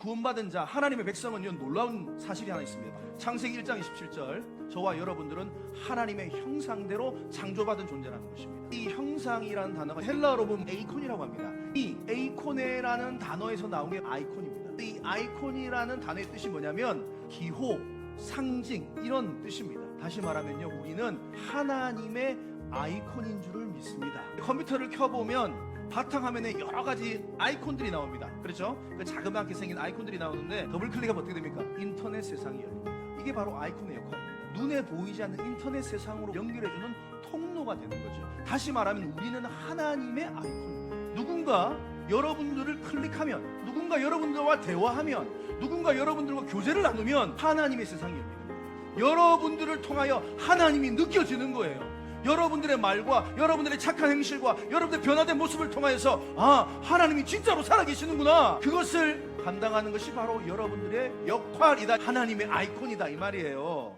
구원받은 자 하나님의 백성은요 놀라운 사실이 하나 있습니다. 창세기 1장 27절 저와 여러분들은 하나님의 형상대로 창조받은 존재라는 것입니다. 이 형상이라는 단어가 헬라어로 보면 에이콘이라고 합니다. 이 에이코네라는 단어에서 나온 게 아이콘입니다. 이 아이콘이라는 단어의 뜻이 뭐냐면 기호, 상징 이런 뜻입니다. 다시 말하면요 우리는 하나님의 아이콘인 줄을 믿습니다. 컴퓨터를 켜보면 바탕화면에 여러 가지 아이콘들이 나옵니다. 그렇죠? 그 자그맣게 생긴 아이콘들이 나오는데 더블 클릭하면 어떻게 됩니까? 인터넷 세상이 열립니다. 이게 바로 아이콘의 역할입니다. 눈에 보이지 않는 인터넷 세상으로 연결해주는 통로가 되는 거죠. 다시 말하면 우리는 하나님의 아이콘입니다. 누군가 여러분들을 클릭하면, 누군가 여러분들과 대화하면, 누군가 여러분들과 교제를 나누면 하나님의 세상이 열립니다. 여러분들을 통하여 하나님이 느껴지는 거예요. 여러분들의 말과 여러분들의 착한 행실과 여러분들의 변화된 모습을 통하여서 아 하나님이 진짜로 살아계시는구나. 그것을 감당하는 것이 바로 여러분들의 역할이다. 하나님의 아이콘이다 이 말이에요